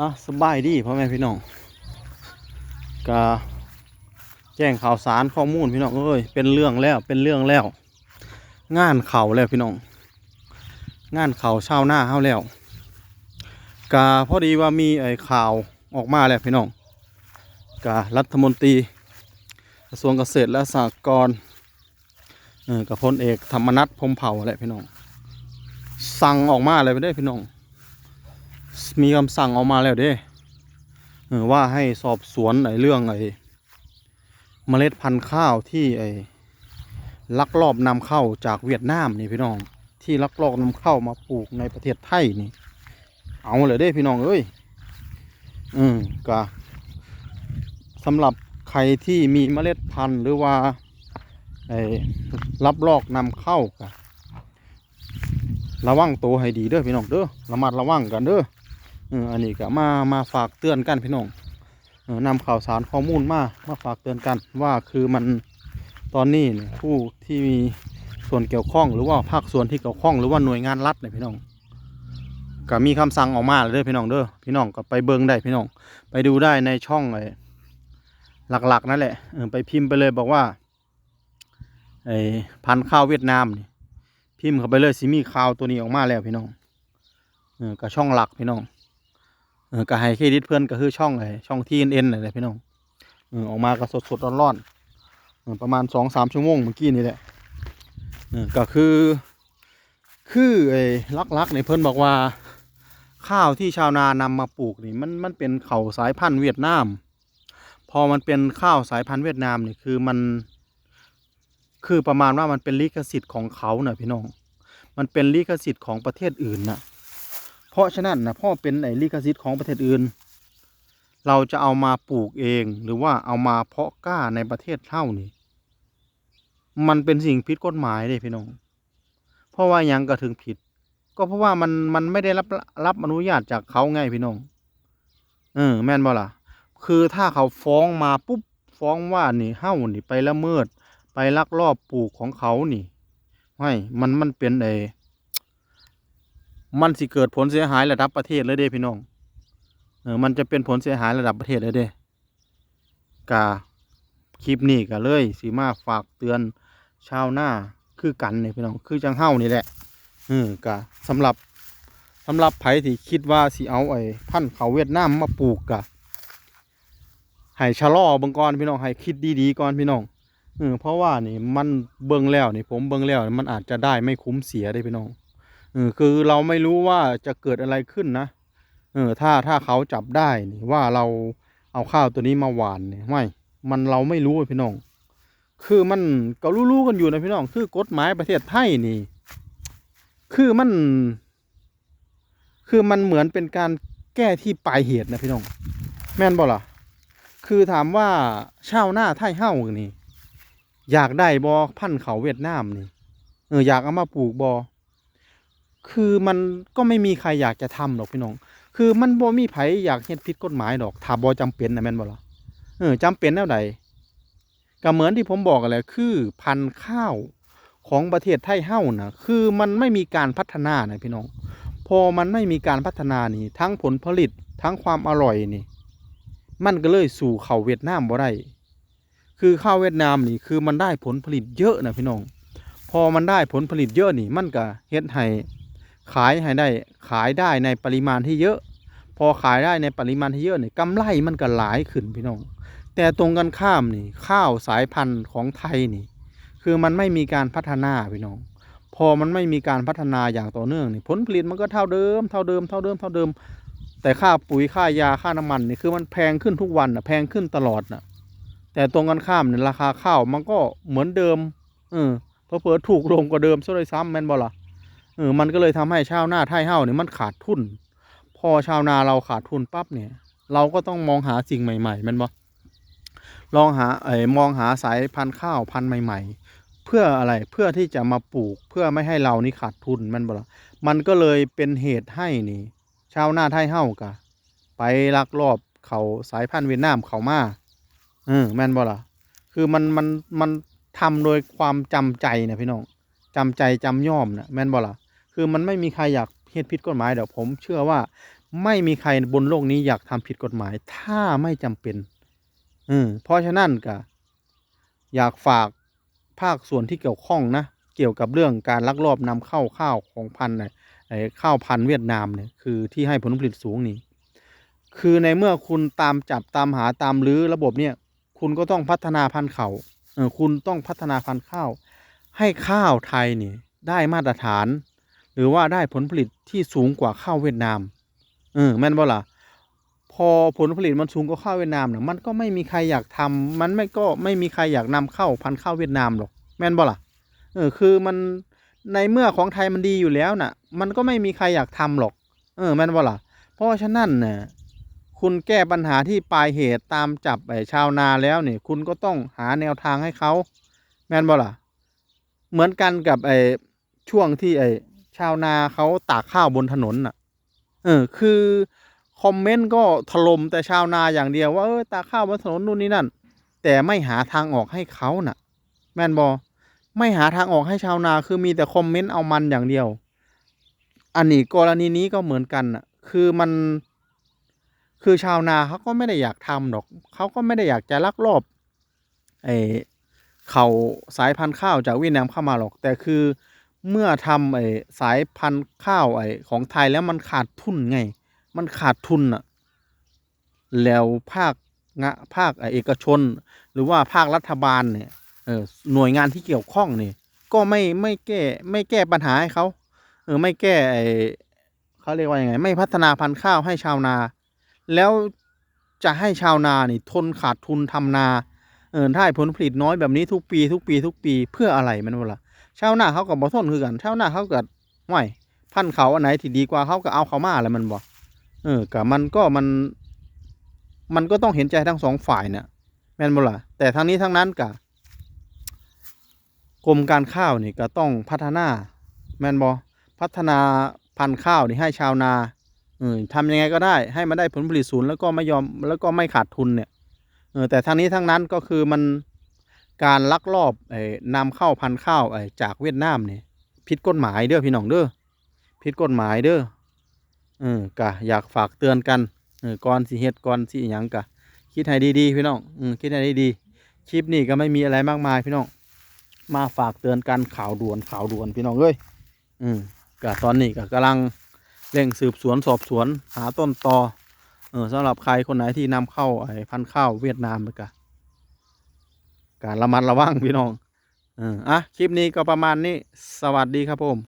อะสบายดีพ่อแม่พี่น้องก็แจ้งข่าวสารข้อมูลพี่น้องเอ้ยเป็นเรื่องแล้วเป็นเรื่องแล้ว งานเข่าแล้วพี่น้อง งานเข่าเช้าหน้าเข้าแล้วกาพอดีว่ามีไอ้ข่าวออกมาแล้วพี่น้องการัฐมนตรีกระทรวงเกษตรและสหกรณ์เออกับพลเอกธรรมนัฐพมเผ่าแหละพี่น้อง สั่งออกมาเลยไม่ได้พี่น้อง มีคำสั่งออกมาแล้วเด้ว่าให้สอบสวนไอ้เรื่องไอ้เมล็ดพันธุ์ข้าวที่ไอ้ลักลอบนำเข้าจากเวียดนามนี่พี่น้อง ที่ลักลอบนำเข้ามาปลูกในประเทศไทยนี่ เอาเลยเด้พี่น้องเอ้ยอืมก็สำหรับใครที่มีเมล็ดพันธุ์หรือว่าไอ้รับลอกนำเข้าก็ระวังตัวให้ดีเด้อพี่น้องเด้อระมัดระวังกันเด้อ อันนี้ก็มามาฝากเตือนกันพี่น้องนำข่าวสารข้อมูลมามาฝากเตือนกันว่าคือมันตอนนี้เนี่ยผู้ที่มีส่วนเกี่ยวข้องหรือว่าภาคส่วนที่เกี่ยวข้องหรือว่าหน่วยงานรัฐเนี่ยพี่น้องก็มีคำสั่งออกมาเลยเด้อพี่น้องเด้อพี่น้องก็ไปเบิ่งได้พี่น้อง ไปดูได้ในช่องไอ้หลักๆนั่นแหละเออไปพิมพ์ไปเลยบอกว่าไอ้พันข้าวเวียดนามนี่พิมพ์เข้าไปเลยสิมีข่าวตัวนี้ออกมาแล้วพี่น้องเออก็ช่องหลักพี่น้อง ก็ให้เครดิตเพื่อนก็คือช่องไอช่องทีเอ็นเอ็นอะไรพี่น้องเออออกมาก็สดสดร้อนร้อนๆประมาณสองสามชั่วโมงเมื่อกี้นี่แหละเออก็คือคือไอ้ลักๆเนี่ยเพื่อนบอกว่าข้าวที่ชาวนานำมาปลูกนี่มันมันเป็นเขาสายพันธุ์เวียดนาม พอมันเป็นข้าวสายพันธุ์เวียดนามนี่คือมัน คือประมาณว่ามันเป็นลิขสิทธิ์ของเขาน่ะพี่น้อง มันเป็นลิขสิทธิ์ของประเทศอื่นน่ะ เพราะฉะนั้นนะพ่อเป็นไอลิขสิทธิ์ของประเทศอื่น เราจะเอามาปลูกเองหรือว่าเอามาเพาะกล้าในประเทศเท่านี้ มันเป็นสิ่งผิดกฎหมายเลยพี่น้อง เพราะว่ายังก็ถึงผิด ก็เพราะว่ามันมันไม่ได้รับรับอนุญาตจากเขาไงพี่น้อง เออแม่นบ่ล่ะ คือถ้าเขาฟ้องมาปุ๊บฟ้องว่านี่เฮ้านี่ไปละเมิด ไปลักลอบปลูกของเขานี่ไม่มันมันเป็นไอ มันสิเกิดผลเสียหายระดับประเทศเลยเด้พี่น้องเออมันจะเป็นผลเสียหายระดับประเทศเลยเด้กาคลิปนี้ก็เลยสีมาฝากเตือนชาวหน้าคือกันเนี่พี่น้องคือจังเฮ้านี่แหละเออกะสำหรับสำหรับไผที่คิดว่าสิเอาไอ้พันธุ์เขาเวียดนามมาปลูกกะให้ชะลอบิ่งก่อนพี่น้องให้คิดดีๆก่อนพี่น้องเออเพราะว่านี่มันเบิ่งแล้วนี่ผมเบิ่งแล้วมันอาจจะได้ไม่คุ้มเสียได้พี่น้อง เออคือเราไม่รู้ว่าจะเกิดอะไรขึ้นนะเออถ้าถ้าเขาจับได้นี่ว่าเราเอาข้าวตัวนี้มาหวานเนี่ยไม่ มันเราไม่รู้พี่น้อง คือมันก็รู้ๆกันอยู่นะพี่น้อง คือกฎหมายประเทศไทยนี่ คือมัน คือมันเหมือนเป็นการแก้ที่ปลายเหตุนะพี่น้อง แม่นบ่ล่ะ คือถามว่าชาวนาไทยเฮ้านี่ อยากได้บอพันเขาเวียดนามนี่ เอออยากเอามาปลูกบอ คือมันก็ไม่มีใครอยากจะทำหรอกพี่น้อง คือมันบ่มีไผอยากเฮ็ดผิดกฎหมายดอกถ้าบ่จำเป็นนะแม่นบ่ล่ะเออจำเป็นแนวใดก็เหมือนที่ผมบอกกันแหละคือพันธุ์ข้าวของประเทศไทยเฮ้านะคือมันไม่มีการพัฒนานะพี่น้อง พอมันไม่มีการพัฒนานี่ ทั้งผลผลิตทั้งความอร่อยนี่ มันก็เลยสู่เข้าเวียดนามบ่ได้คือข้าวเวียดนามนี่คือมันได้ผลผลิตเยอะนะพี่น้อง พอมันได้ผลผลิตเยอะนี่ มันก็เฮ็ดให้ ขายให้ได้ขายได้ในปริมาณที่เยอะ พอขายได้ในปริมาณที่เยอะนี่กำไรมันก็หลายขึ้นพี่น้อง แต่ตรงกันข้ามนี่ข้าวสายพันธุ์ของไทยนี่ คือมันไม่มีการพัฒนาพี่น้อง พอมันไม่มีการพัฒนาอย่างต่อเนื่องนี่ผลผลิตมันก็เท่าเดิมเท่าเดิมเท่าเดิมเท่าเดิม แต่ค่าปุ๋ยค่ายาค่าน้ำมันนี่คือมันแพงขึ้นทุกวันนะแพงขึ้นตลอดนะแต่ตรงกันข้ามเนี่ยราคาข้าวมันก็เหมือนเดิม เออเผลอถูกลงกว่าเดิมซะเลยซ้ำแม่นบ่ล่ะ ออมันก็เลยทำให้ชาวนาไทยเฮ้าเนี่ยมันขาดทุน พอชาวนาเราขาดทุนปั๊บเนี่ย เราก็ต้องมองหาสิ่งใหม่ๆมันบ่ลองหาเอ้ยมองหาสายพันธุ์ข้าวพันธุ์ใหม่ ๆ เพื่ออะไรเพื่อที่จะมาปลูกแพื่อไม่ให้เรานี่ขาดทุนมันบ่ละมันก็เลยเป็นเหตุให้นี่ ชาวนาไทยเฮ้ากะไปลักลอบเขาสายพันธุ์เวียดนามเขามาเออแม่นบ่ละคือมันมันมันทำโดยความจำใจนะพี่น้องจำใจจำย่อมนะแม่นบ่ละ คือมันไม่มีใครอยากเฮ็ดผิดกฎหมายเดี๋ยวผมเชื่อว่าไม่มีใครบนโลกนี้อยากทำผิดกฎหมาย ถ้าไม่จำเป็นเออเพราะฉะนั้นก็อยากฝากภาคส่วนที่เกี่ยวข้องนะ เกี่ยวกับเรื่องการลักลอบนำเข้าข้าวของพันธุ์น่ะไอ้ข้าวพันธุ์เวียดนามเนี่ยคือที่ให้ผลผลิตสูงนี่คือในเมื่อคุณตามจับตามหาตามรื้อระบบเนี่ยคุณก็ต้องพัฒนาพันธุ์เขาเออคุณต้องพัฒนาพันธุ์ข้าว ให้ข้าวไทยเนี่ยได้มาตรฐาน หรือว่าได้ผลผลิตที่สูงกว่าข้าวเวียดนามเออแม่นบ่ล่ะพอผลผลิตมันสูงกว่าข้าวเวียดนามนะมันก็ไม่มีใครอยากทำมันไม่ก็ไม่มีใครอยากนำเข้าพันธุ์ข้าวเวียดนามหรอกแม่นบ่ล่ะเออคือมันในเมื่อของไทยมันดีอยู่แล้วน่ะ มันก็ไม่มีใครอยากทำหรอก เออแม่นบ่ล่ะเพราะฉะนั้นน่ะคุณแก้ปัญหาที่ปลายเหตุตามจับไอ้ชาวนาแล้วเนี่ยคุณก็ต้องหาแนวทางให้เขาแม่นบ่ล่ะเหมือนกันกับไอ้ช่วงที่ไอ้ ชาวนาเขาตากข้าวบนถนนน่ะ เออ คือคอมเมนต์ก็ถล่มแต่ชาวนาอย่างเดียวว่าเออตากข้าวบนถนนนู่นนี่นั่น แต่ไม่หาทางออกให้เขาน่ะ แม่นบอไม่หาทางออกให้ชาวนาคือมีแต่คอมเมนต์เอามันอย่างเดียว อันนี้กรณีนี้ก็เหมือนกันน่ะ คือมัน คือชาวนาเขาก็ไม่ได้อยากทำหรอกเขาก็ไม่ได้อยากจะลักลอบไอ้เขาสายพันธุ์ข้าวจากเวียดนามเข้ามาหรอก แต่คือ เมื่อทำไอ้สายพันธุ์ข้าวไอ้ของไทยแล้วมันขาดทุนไง มันขาดทุนอะแล้วภาคงะภาคเอกชน หรือว่าภาครัฐบาลเนี่ยเออหน่วยงานที่เกี่ยวข้องเนี่ยก็ไม่ไม่แก้ไม่แก้ปัญหาให้เขาเออไม่แก้ไอเขาเรียกว่ายังไง ไม่พัฒนาพันธุ์ข้าวให้ชาวนา แล้วจะให้ชาวนานี่ทนขาดทุนทำนาเออได้ผลผลิตน้อยแบบนี้ทุกปี ทุกปี ทุกปีเพื่ออะไรมันวะล่ะ ชาวนาเขาก็บ่ทนคือกันชาวนาเขาก็ห่วยพันเขาอันไหนที่ดีกว่าเขาก็เอาเขามาแล้วมันบ่เออกับมันก็มัน มันก็ต้องเห็นใจทั้งสองฝ่ายเนี่ยแม่นบ่ล่ะแต่ทั้งนี้ทั้งนั้นกะกรมการข้าวนี่ก็ต้องพัฒนาแม่นบ่พัฒนาพันธุ์ข้าวนี่ให้ชาวนาเออทำยังไงก็ได้ให้มันได้ผลผลิตศูนย์แล้วก็ไม่ยอมแล้วก็ไม่ขาดทุนเนี่ยเออแต่ทั้งนี้ทั้งนั้นก็คือมัน การลักลอบนำเข้าพันธุ์ข้าวจากเวียดนามเนี่ยผิดกฎหมายเด้อพี่น้องเด้อผิดกฎหมายเด้อเออกะอยากฝากเตือนกันเออก่อนสิเฮ็ดก่อนสิหยังกะ คิดให้ดีๆพี่น้องอืมคิดให้ดีๆคลิปนี้ก็ไม่มีอะไรมากมายพี่น้องมาฝากเตือนกันข่าวด่วนข่าวด่วนพี่น้องเอ้ยอืมกะตอนนี้ก็กำลังเร่งสืบสวนสอบสวนหาต้นตอเออสำหรับใครคนไหนที่นำเข้าไอ้พันธุ์ข้าวเวียดนามไปกะ การระมัดระวังพี่น้องอะคลิปนี้ก็ประมาณนี้สวัสดีครับผม